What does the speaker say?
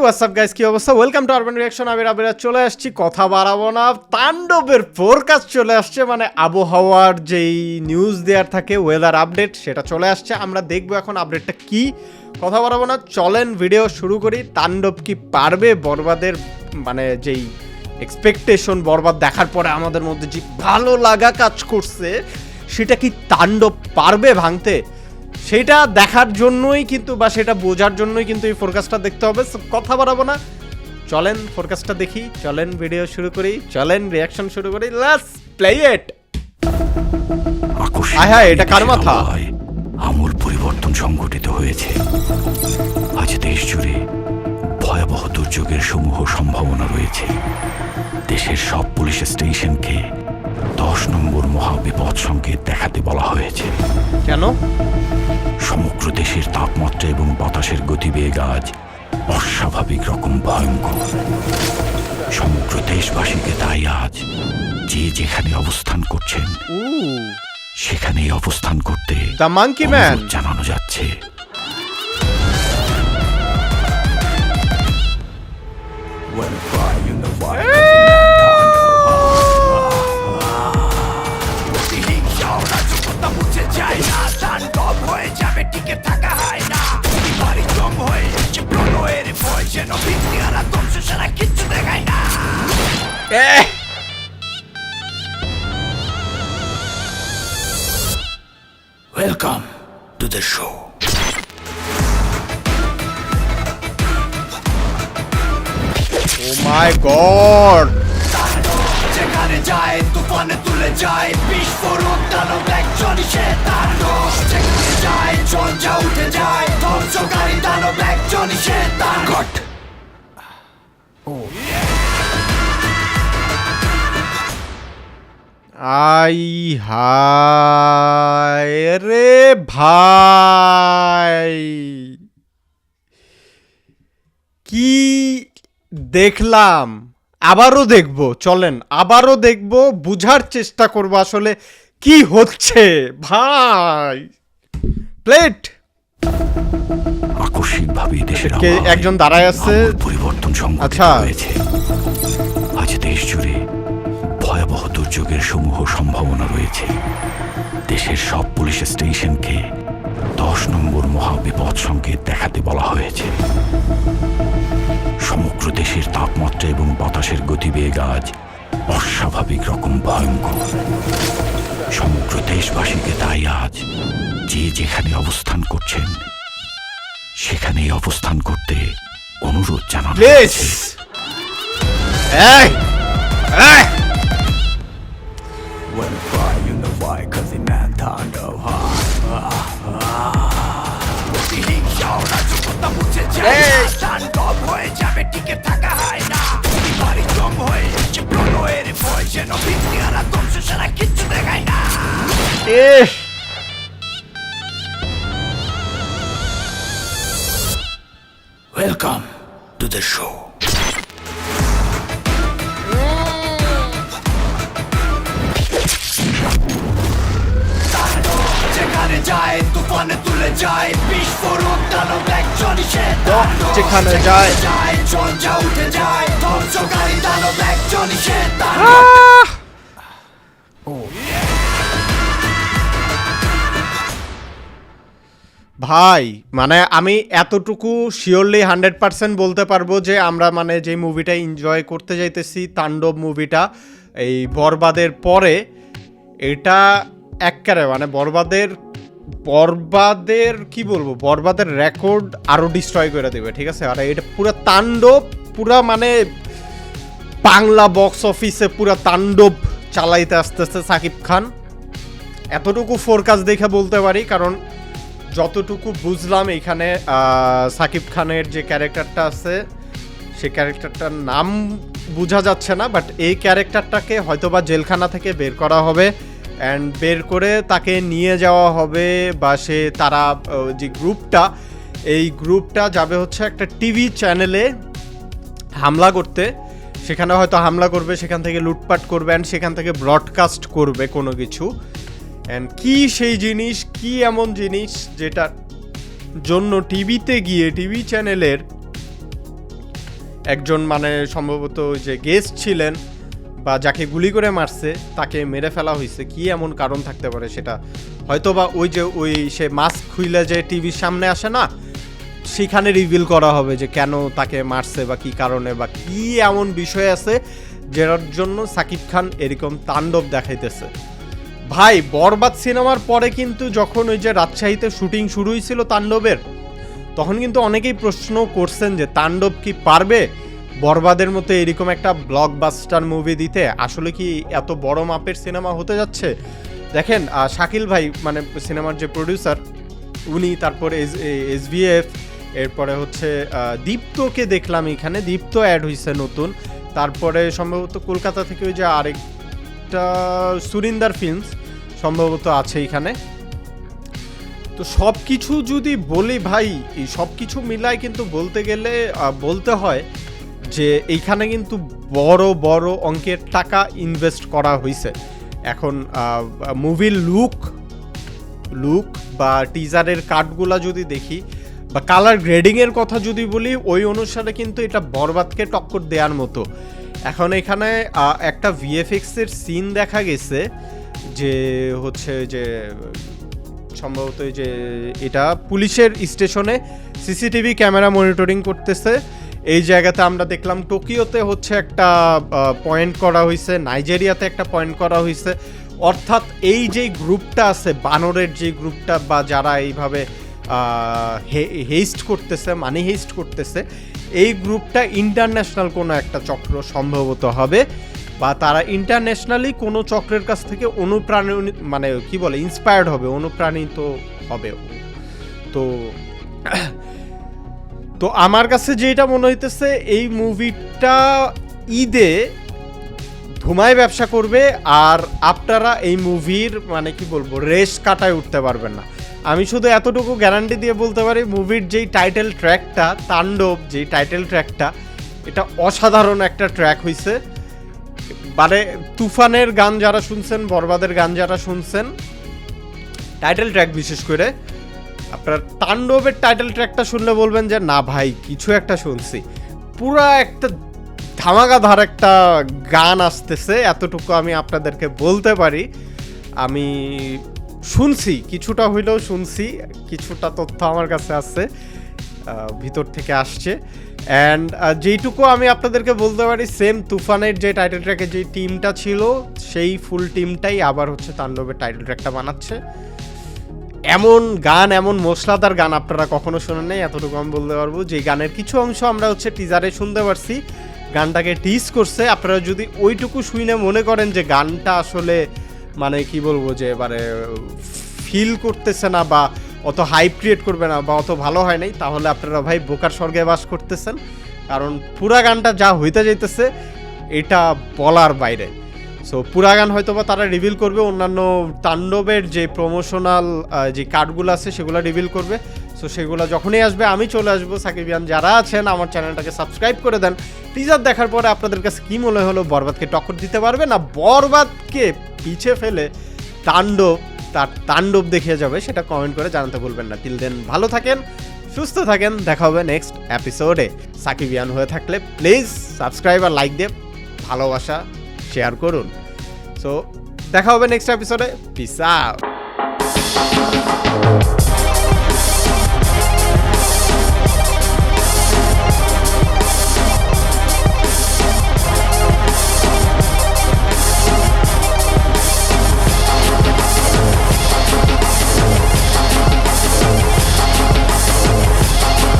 WhatsApp guys কি অবস্থা? Welcome to urban reaction আমি রাবেরা চলে আসছি। কথা বাড়াবো না। তাণ্ডবের ফোরকাস্ট চলে আসছে। মানে আবহাওয়ার যেই নিউজ দেওয়ার থাকে ওয়েদার আপডেট সেটা চলে আসছে। আমরা দেখব এখন আপডেটটা কি। কথা বাড়াবো না। চলেন ভিডিও শুরু করি। তাণ্ডব কি পারবে? বরবাদের মানে যেই এক্সপেকটেশন বরবাদ দেখার পরে আমাদের মধ্যে যে ভালো লাগা কাজ করছে, সেটা কি তাণ্ডব পারবে ভাঙতে? সেটা দেখার জন্যই কিন্তু বা সেটা বোঝার জন্যই কিন্তু এই ফোরকাস্টটা দেখতে হবে। কথা বাড়াবো না। চলেন ফোরকাস্টটা দেখি। চলেন ভিডিও শুরু করি। চলেন রিয়াকশন শুরু করি। লেটস প্লে ইট আয় হায়, এটা কার মাথা? আমূল পরিবর্তন সংঘটিত হয়েছে। আজ দেশ জুড়ে ভয়াবহ দুর্যোগের সমূহ সম্ভাবনা রয়েছে। দেশের সব পুলিশ স্টেশনকে দশ নম্বর মহাবিপদ সংকেত দেখাতে বলা হয়েছে। কেন? সমগ্র দেশের তাপমাত্রা এবং বাতাসের গতিবেগ আজ অস্বাভাবিক রকম ভয়ঙ্কর। সমগ্র দেশবাসীকে তাই আজ যে যেখানে অবস্থান করছেন উ সেখানেই অবস্থান করতে দ্য মাঙ্কি ম্যান। অনুরোধ জানানো যাচ্ছে। এহ! Welcome to the show oh my god যেখানে যায় তুফানে তুলে যায় বিস্ফোরক দানব একজনই সে তাণ্ডব যেখানে যায় ঝঞ্ঝা উঠে যায় ধ্বংসকারী দানব একজনই সে তাণ্ডব আই হায় রে ভাই। কি দেখলাম? আবারও দেখব চলেন আবারও দেখব বুঝার চেষ্টা করব আসলে কি হচ্ছে ভাই। প্লেট। আকস্মিকভাবে দেশের একজন দাঁড়ায় আছে। পরিবর্তন সংঘটিত আচ্ছা। হয়েছে। আজ দেশ জুড়ে ভয়াবহ সমূহ সম্ভাবনা রয়েছে। দেশের সব পুলিশ স্টেশনকে দশ নম্বর মহাবিপদ সংকেত দেখাতে বলা হয়েছে। সমগ্র দেশের তাপমাত্রা এবং বাতাসের গতিবেগ আজ অস্বাভাবিক রকম ভয়ঙ্কর। সমগ্র দেশবাসীকে তাই আজ যে যেখানে অবস্থান করছেন সেখানেই অবস্থান করতে অনুরোধ জানানো প্লিজ হয়েছে। এই এই এই তাণ্ডব হয়ে যাবে টিকে থাকা হয় না বাড়ি জম হয়ে যাচ্ছে প্রণয়ের ভয় যেন ভিত্তিহারা ধ্বংস ছাড়া কিচ্ছু দেখায় না ইস ওয়েলকাম টু দ্য যায় তুফানে তুলে যায় বিস্ফোরক দানব একজনই সে যেখানে যায়। যায় ঝঞ্ঝা উঠে যায় ধ্বংসকারী দানব একজনই সে ভাই মানে আমি এতটুকু শিওরলি হান্ড্রেড পার্সেন্ট বলতে পারব যে আমরা মানে যে মুভিটা এনজয় করতে যাইতেছি তাণ্ডব মুভিটা এই বরবাদের পরে এটা এককারে মানে বরবাদের বরবাদের, কি বলব, বরবাদের রেকর্ড আরও ডিস্ট্রয় করে দেবে, ঠিক আছে? আর এটা পুরো তাণ্ডব, পুরা মানে বাংলা বক্স অফিসে পুরা তাণ্ডব চালাইতে আসতেছে সাকিব খান। এতটুকু ফোরকাস্ট দেখে বলতে পারি, কারণ যতটুকু বুঝলাম এখানে সাকিব খানের যে ক্যারেক্টারটা আছে, সে ক্যারেক্টারটার নাম বোঝা যাচ্ছে না বাট এই ক্যারেক্টারটাকে হয়তোবা জেলখানা থেকে বের করা হবে। অ্যান্ড বের করে তাকে নিয়ে যাওয়া হবে বা সে তারা যে গ্রুপটা, এই গ্রুপটা যাবে হচ্ছে একটা টিভি চ্যানেলে হামলা করতে। সেখানে হয়তো হামলা করবে, সেখান থেকে লুটপাট করবে অ্যান্ড সেখান থেকে ব্রডকাস্ট করবে কোনো কিছু। অ্যান্ড কি সেই জিনিস, কি এমন জিনিস যেটার জন্য টিভিতে গিয়ে, টিভি চ্যানেলের একজন মানে সম্ভবত যে গেস্ট ছিলেন বা যাকে গুলি করে মারছে, তাকে মেরে ফেলা হয়েছে, কি এমন কারণ থাকতে পারে সেটা? হয়তো বা ওই যে, ওই সে মাস্ক খুইলে যে টিভির সামনে আসে না, সেখানে রিভিল করা হবে যে কেন তাকে মারছে বা কি কারণে বা কি এমন বিষয় আছে যেটার জন্য সাকিব খান এরকম তাণ্ডব দেখাইতেছে। ভাই, বরবাদ সিনেমার পরে কিন্তু যখন ওই যে রাজশাহীতে শুটিং শুরু হয়েছিল তাণ্ডবের, তখন কিন্তু অনেকেই প্রশ্ন করছেন যে তাণ্ডব কি পারবে? বরবাদের মতো এরকম একটা ব্লকবাস্টার মুভি দিতে আসলে কি এত বড় মাপের সিনেমা হতে যাচ্ছে? দেখেন শাকিল ভাই মানে সিনেমার যে প্রডিউসার উনি তারপর এস ভিএফ এরপরে হচ্ছে দীপ্তকে দেখলাম এখানে। দীপ্ত অ্যাড হয়েছে নতুন। তারপরে সম্ভবত কলকাতা থেকে ওই যে আরেকটা সুরিন্দার ফিল্মস সম্ভবত আছে এখানে। তো সব কিছু যদি বলি ভাই সব কিছু মিলায় কিন্তু বলতে গেলে বলতে হয় যে এইখানে কিন্তু বড় বড় অঙ্কের টাকা ইনভেস্ট করা হয়েছে এখন মুভির লুক লুক বা টিজারের কার্ডগুলা যদি দেখি, বা কালার গ্রেডিংয়ের কথা যদি বলি, ওই অনুসারে কিন্তু এটা বরবাদকে টক্কর দেওয়ার মতো। এখন এখানে একটা ভিএফএক্সের সিন দেখা গেছে, যে হচ্ছে যে, সম্ভবত যে, এটা পুলিশের স্টেশনে সিসিটিভি ক্যামেরা মনিটরিং করতেছে। এই জায়গাতে আমরা দেখলাম টোকিওতে হচ্ছে একটা পয়েন্ট করা হয়েছে নাইজেরিয়াতে একটা পয়েন্ট করা হয়েছে অর্থাৎ এই যে গ্রুপটা আছে, বানরের যে গ্রুপটা বা যারা এইভাবে হেস্ট করতেছে মানি হেস্ট করতেছে, এই গ্রুপটা ইন্টারন্যাশনাল কোনো একটা চক্র সম্ভবত হবে বা তারা ইন্টারন্যাশনালি কোনো চক্রের কাছ থেকে অনুপ্রাণিত মানে কি বলে ইন্সপায়ার্ড হবে, অনুপ্রাণিত হবে। তো তো আমার কাছে যেটা মনে হইতেছে, এই মুভিটা ঈদে ধুমায় ব্যবসা করবে আর আপনারা এই মুভির মানে কি বলব রেস কাটায় উঠতে পারবেন না। আমি শুধু এতটুকু গ্যারান্টি দিয়ে বলতে পারি, মুভির যেই টাইটেল ট্র্যাকটা তাণ্ডব যেই টাইটেল ট্র্যাকটা এটা অসাধারণ একটা ট্র্যাক হয়েছে মানে তুফানের গান যারা শুনছেন, বরবাদের গান যারা শুনছেন টাইটেল ট্র্যাক বিশেষ করে আপনার তাণ্ডবের টাইটেল ট্র্যাকটা শুনলে বলবেন যে, না ভাই, কিছু একটা শুনছি। পুরা একটা ধামাকাধার একটা গান আসতেছে, এতটুকু আমি আপনাদেরকে বলতে পারি। আমি শুনছি, কিছুটা হইলেও শুনছি, কিছুটা তথ্য আমার কাছে আছে ভিতর থেকে আসছে। অ্যান্ড যেইটুকু আমি আপনাদেরকে বলতে পারি সেম তুফানের যে টাইটেল ট্র্যাকের যে টিমটা ছিল, সেই ফুল টিমটাই আবার হচ্ছে তাণ্ডবের টাইটেল ট্র্যাকটা বানাচ্ছে। এমন গান, এমন মশলাদার গান আপনারা কখনো শোনেন নাই? এতটুকু আমি বলতে পারব। যে গানের কিছু অংশ আমরা হচ্ছে টিজারে শুনতে পারছি। গানটাকে টিজ করছে। আপনারা যদি ওইটুকু শুনে মনে করেন যে গানটা আসলে মানে কি বলব যে এবারে ফিল করতেছে না বা অত হাইপ ক্রিয়েট করবে না বা অত ভালো হয় নাই, তাহলে আপনারা ভাই বোকার স্বর্গে বাস করতেছেন। কারণ পুরা গানটা যা হইতে যাইতেছে, এটা বলার বাইরে। সো পুরা গান হয়তো বা তারা রিভিল করবে, অন্যান্য তাণ্ডবের যে প্রমোশনাল যে কার্ডগুলো আছে সেগুলো রিভিল করবে। সো সেগুলো যখনই আসবে, আমি চলে আসব। সাকিবিয়ান, যারা আছেন, আমার চ্যানেলটাকে সাবস্ক্রাইব করে দেন। টিজার দেখার পরে আপনাদের কাছে কী মনে হলো? বরবাদকে টক্কর দিতে পারবে না বরবাদকে পিছে ফেলে তাণ্ডব, তার তাণ্ডব দেখিয়ে যাবে সেটা কমেন্ট করে জানাতে ভুলবেন না। টিল দেন ভালো থাকেন, সুস্থ থাকেন। দেখা হবে নেক্সট এপিসোডে সাকিবিয়ান হয়ে থাকলে প্লিজ সাবস্ক্রাইব আর লাইক দিয়ে ভালোবাসা শেয়ার করুন। সো দেখা হবে নেক্সট এপিসোডে পিস আউট